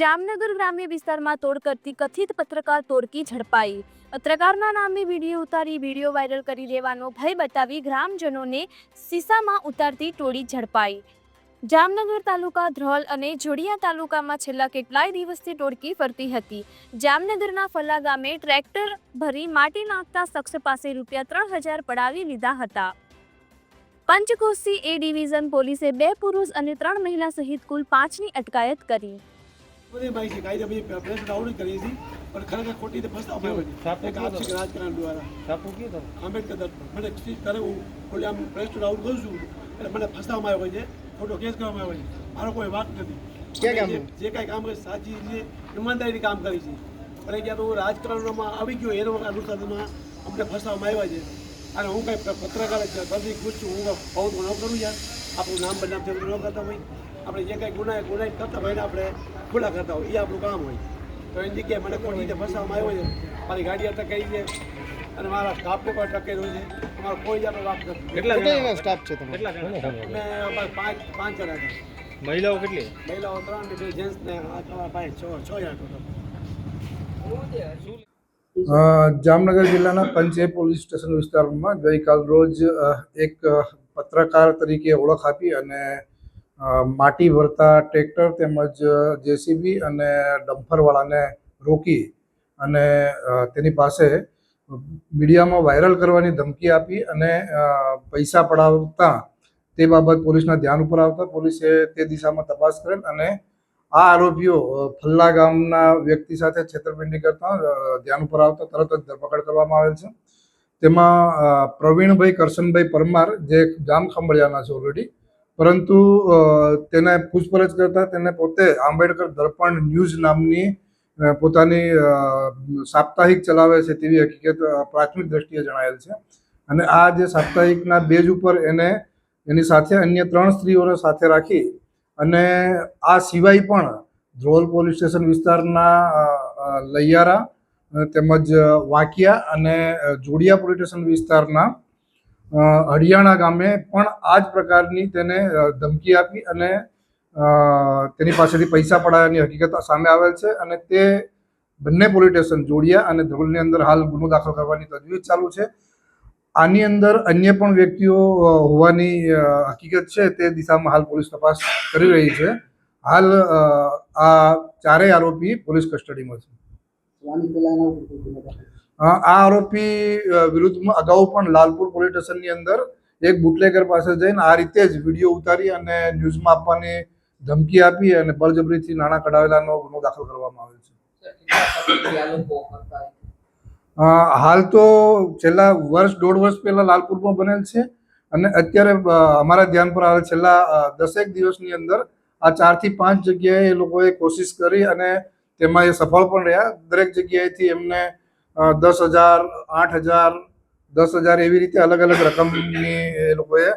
જામનગર ગ્રામ્ય વિસ્તારમાં તોડ કરતી કથિત પત્રકાર તોડકી ઝડપાઈ. પત્રકારના નામે વીડિયો ઉતારી, વીડિયો વાયરલ કરી દેવાનો ભય બતાવી ગ્રામજનોને સીસામાં ઉતારતી ટોળી ઝડપાઈ. જામનગર તાલુકા ધ્રોલ અને જોડિયા તાલુકામાં છેલ્લા કેટલાય દિવસથી ટોળકી ફરતી હતી. જામનગરના ફલ્લા ગામે ટ્રેક્ટર ભરી માટી નાખતા શખ્સ પાસે રૂપિયા ત્રણ હજાર પડાવી લીધા હતા. પંચકોશી એ ડિવિઝન પોલીસે બે પુરુષ અને ત્રણ મહિલા સહિત કુલ પાંચની અટકાયત કરી. બધી માહિતી કાયદે બધી પ્રેસ ડાઉન કરી હતી પણ ખરેખર ખોટી રીતે ફસતા એક આંશિક રાજકારણ દ્વારા. છાપું કયું તમે આંબેડકર તરફ મને ચીજ હું ખોલી આમ પ્રેસ ડાઉન કરું છું એટલે મને ફસાવવામાં આવ્યો છે ખોટો કેસ કરવામાં આવ્યો છે. મારો કોઈ વાક નથી. જે- જે કાંઈ કામ કરે સાચી રીતે ઈમાનદારીથી કામ કરી છે. પણ જ્યારે હું રાજકારણમાં આવી ગયો એનો અનુસારમાં અમને ફસાવવામાં આવ્યા છે. અને હું કાંઈ પત્રકાર જ છું ખુશ છું હું બહુ તો ન કરું યાર. આપણું નામ બદનામ થયું ન કરતા હોય. આપણે જે કંઈ ગુનાહ ગુનાહિત કરતા હોય ને આપણે ખુલ્લા કરતા હોય એ આપણું કામ હોય. તો એની જગ્યાએ મને કોઈ રીતે ફસાવવામાં આવ્યો છે મારી ગાડી અટકાઈ છે અને મારા સ્ટાફને પણ અટકાઈ રહ્યું છે અમારો કોઈ જાતનો વાત નથી. કેટલા સ્ટાફ છે તમે કેટલા પાંચ પાંચ જણા છે. મહિલાઓ કેટલી? મહિલાઓ ત્રણ ને બે જેન્ટ્સ ને આ તમારા પાંચ છ છ જણા ટોટલ. જામનગર જિલ્લાના પંચે પોલીસ સ્ટેશન વિસ્તારમાં ગઈકાલ રોજ એક પત્રકાર તરીકે ઓળખ આપી અને માટી ભરતા ટ્રેક્ટર તેમજ જેસીબી અને ડમ્ફરવાળાને રોકી અને તેની પાસે મીડિયામાં વાયરલ કરવાની ધમકી આપી અને પૈસા પડાવતા તે બાબત પોલીસના ધ્યાન ઉપર આવતા પોલીસે તે દિશામાં તપાસ કરેલ અને આ આરોપીઓ ફલ્લા ગામના વ્યક્તિ સાથે છેતરપિંડી કરતા ધ્યાન ઉપર આવતા તરત જ ધરપકડ કરવામાં આવેલ છે. તેમાં પ્રવીણભાઈ કરશનભાઈ પરમાર, જે જામ ખંભળિયાના છે ઓલરેડી પરંતુ તેને પૂછપરછ કરતા તેને પોતે આંબેડકર દર્પણ ન્યૂઝ નામની પોતાની સાપ્તાહિક ચલાવે છે તેવી હકીકત પ્રાથમિક દ્રષ્ટિએ જણાયેલ છે. અને આ જે સાપ્તાહિકના બેજ ઉપર એને, એની સાથે અન્ય ત્રણ સ્ત્રીઓને સાથે રાખી અને આ સિવાય પણ ધ્રોલ પોલીસ સ્ટેશન વિસ્તારના લૈયારા તેમજ વાંકિયા અને જોડિયા પોલીસ સ્ટેશન વિસ્તારના હરિયાણા ગામે પણ આ જ પ્રકારની તેને ધમકી આપી અને તેની પાસેથી પૈસા પડાવવાની હકીકત સામે આવેલ છે અને તે બંને પોલીસ સ્ટેશન જોડિયા અને ધ્રોલની અંદર હાલ ગુનો દાખલ કરવાની તજવીજ ચાલુ છે. આની અંદર અન્ય પણ વ્યક્તિઓ હોવાની હકીકત છે તે દિશામાં હાલ પોલીસ તપાસ કરી રહી છે. હાલ આ ચારેય આરોપી પોલીસ કસ્ટડીમાં છે. આ આરોપી વિરુદ્ધમાં અગાઉ પણ લાલપુર પોલીસ સ્ટેશનની અંદર એક બુટલેગર પાસે જઈને આ રીતે જ વીડિયો ઉતારી અને ન્યૂઝમાં આપવાની ધમકી આપી અને બળજબરીથી નાણાં કઢાવેલાનો ગુનો દાખલ કરવામાં આવ્યો છે. હાલ તો છેલ્લા વર્ષ, દોઢ વર્ષ પહેલા લાલપુરમાં બનેલ છે અને અત્યારે અમારા ધ્યાન પર આવે છેલ્લા દસેક દિવસની અંદર આ ચારથી પાંચ જગ્યાએ એ લોકોએ કોશિશ કરી અને તેમાં એ સફળ પણ રહ્યા. દરેક જગ્યાએથી એમને દસ હજાર આઠ હજાર દસ હજાર એવી રીતે અલગ અલગ રકમની એ લોકોએ